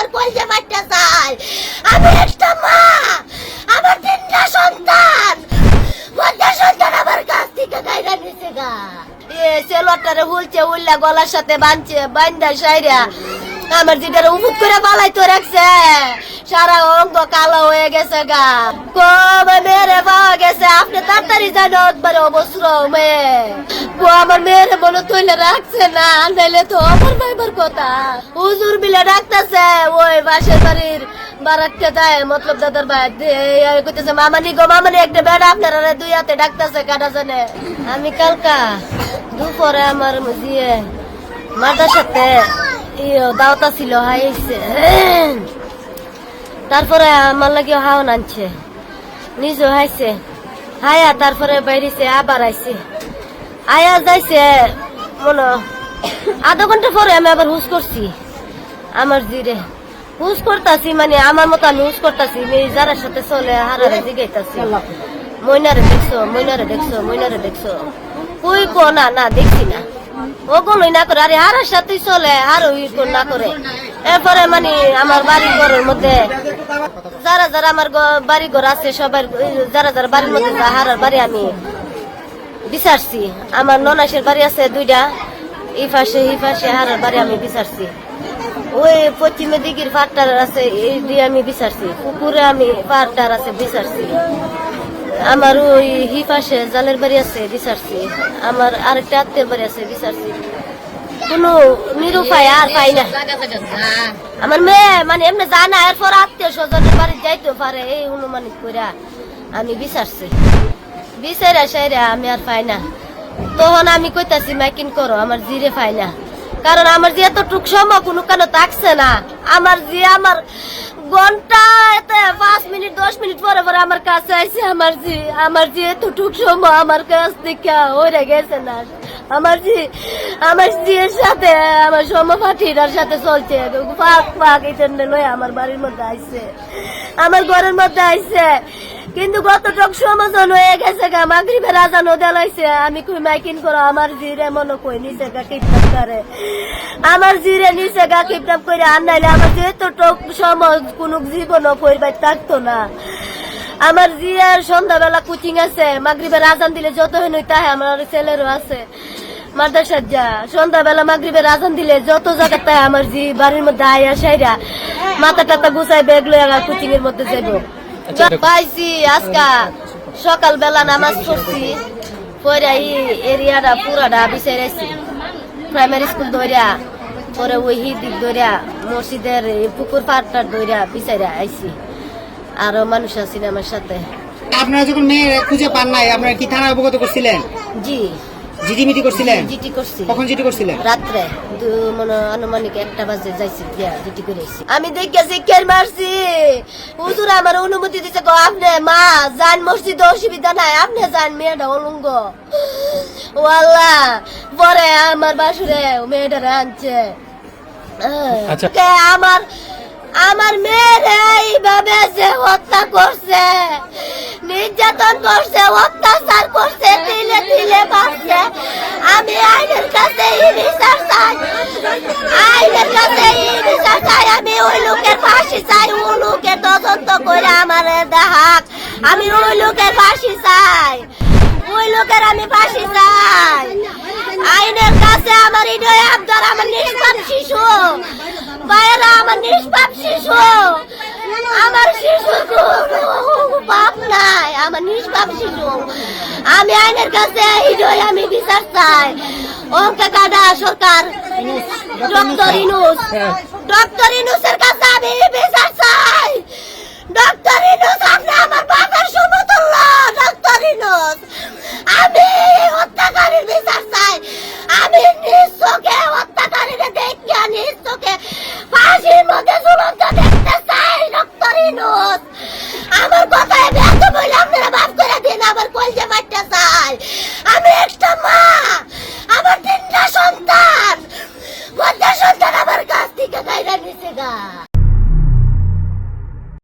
আমার কলজে মারতে চাই। আমি একটা মা, আমার তিনটা সন্তান। মধ্যে সন্তান আমার কাছ থেকে গাইরা নিছে গা। এ সেলটারে হুলছে উল্লা গলার সাথে বাঁধছে বান্ধা সাইরা আমার যেটা উপুত করে পালাই তো রাখছে। সারা অঙ্গ কালো হয়ে গেছে গা। কবে মেরে পাওয়া গেছে? আপনি তাড়াতাড়ি জানো, একবারে অবসর মেয়ে ও আমার মেয়ের মনে তুলে রাখছে না, নাইলে তো আমার ভাইবার কথা। হুজুর বিলে ডাকতেছে, ওই বাসের বাড়ির বারাকতে যায় মতলব দাদার ভাই। কইতেছে, মামানি গো, মামানি, একটা বেড়া আপনারা দুই হাতে ডাকতেছে কাটা জানে আমি কালকা দুপুরে আমার জিয়ে মাদার সাথে ইয়ে দাওতা ছিল হাইছে। তারপরে আমার লাগে হাওন আনছে। নিজে হাইছে। হায়া তারপরে বাইরেছে, আবার আইছে। আয়া যাইছে, মনে আধা ঘণ্টা পরে আমি আবার হুস করছি। আমার জিরে। হুস করতাছি মানে আমার মতো আমি হুস করতাছি যারা সাথে চলে, হারারে জিগাইতাছি। মইনারে দেখছ মইনারে দেখছ মইনারে দেখছ। কই কো? না না, দেখছি না। ও কোনই না করে, আরে হারার সাথেই চলে আর না করে। এরপরে মানে আমার বাড়ি ঘরের মধ্যে যারা যারা আমার বাড়ি ঘর আছে সবার যারা যারা বাড়ির মধ্যে হারার বাড়ি আমি বিচারছি। আমার ননাসের বাড়ি আছে দুইটা, এই পাশে এই পাশে হারার বাড়ি আমি বিচারছি। ওই পশ্চিমে দিকের পাটটার আছে, এই দিয়ে আমি বিচারছি। পুকুরে আমি পাটটার আছে বিচারছি। আমার ওই হি জালের বাড়ি আছে, বিচারছি। আমার আরেকটা আত্মীয় বাড়ি আছে, বিচারছি। কোনো নিরুপায় আর পাই না। আমার মেয়ে মানে এমনি জানা, এরপর আত্মীয় স্বজনের বাড়ি যাইতে পারে, এই অনুমানিক করে আমি বিচারছি। বিচারা সাইরা আমি আর পাই না। তখন আমি কইতাছি, মাইকিন করো, আমার জিরে পাই না। কারণ আমার যে এতটুক সময় কোনো কেন থাকছে না। আমার যে আমার ঘণ্টা এতে পাঁচ মিনিট, দশ মিনিট পরে পরে আমার কাছে আইছে, আমার জি আমার যে এতটুক সময় আমার কাছ থেকে ওরে গেছে না। আমার জি আমার জিয়ের সাথে, আমার সমপাঠিটার সাথে চলছে পাক পাক এটা লয়ে আমার বাড়ির মধ্যে আইছে। আমার ঘরের মধ্যে আইছে। কিন্তু কতটুক সমাজন হয়ে গেছে গা, মাগরিবের আজান ওদেল হইছে আমি কই মাইকিন করো, আমার জিরে মনে কই নিচে গা কিপটাপ করে। আমার জিরে নিচে গা কিপটাপ করে, আর নাইলে আমার যেহেতু টক সমাজ, কোন জীবন কইবার থাকতো না। আমার জিয়ার সন্ধ্যাবেলা কোচিং আছে, মাগরিবের আজান দিলে যত হেন তাহে আমার ছেলেরও আছে। মাদ্রাসার যা, সন্ধ্যাবেলা মাগরিবের আজান দিলে যত জায়গা তাই আমার জি বাড়ির মধ্যে আয়া সাইরা, মাথা টাতা গুছাই ব্যাগ লয়ে কোচিং এর মধ্যে যাব পাইছি আজকা সকালবেলা নামাজ পড়ছি পরে এই এরিয়াটা পুরাটা বিচারাইছি প্রাইমারি স্কুল ধরিয়া পরে ওই হিদিক ধরিয়া মসজিদের পুকুর পাড়টার ধরিয়া বিচারা আইছি। আরও মানুষ আছেন আমার সাথে। আপনারা যখন মেয়ে খুঁজে পান নাই আপনারা কি থানা অবগত করছিলেন? জি। জিডি মিটি করছিলেন? জিটি করছি কখন জিডি করছিলেন? রাত্রে মানে আনুমানিক একটা বাজে যাইছি গিয়া। আমি দেখেছি কেন মারছি। হুজুর আমার অনুমতি দিছে গো আপনি মা যান মসজিদে অসুবিধা নাই আপনি যান মেয়েটা অলঙ্গ। ও আল্লাহ পরে আমার বাসুরে মেয়েটা আনছে। আচ্ছা। আমার আমার মেয়ের এইভাবে যে হত্যা করছে, নির্যাতন করছে, অত্যাচার করছে দিলে দিলে মারছে, আমি আইনের কাছে আইনের কাছে আমি ওই লোকের ফাঁসি চাই ওই লোকের তদন্ত করে আমার দেখাক, আমি ওই লোকের ফাঁসি চাই, ওই লোকের আমি ফাঁসি চাই। আইনের কাছে আমার হৃদয় আবদার আমার নিষ্পাপ শিশু বাইরে আমার নিষ্পাপ শিশু। আমার শিশু বাপ নাই, আমার নিষ্পাপ শিশু। আমি আইনের কাছে হৃদয় আমি বিচার চাই। ওকে কাদা, সরকার। ডক্টর ইনুস। ডক্টর ইনুসের কাছে আমি বিচার চাই। ডক্টর ইনুস, আপনি আমার বাবার সমতুল্য ডক্টর ইনুস। আমি হত্যাকারীর বিচার চাই। আমি নিজ চোখে হত্যাকারীকে দেখিয়া নিজ চোখে 放心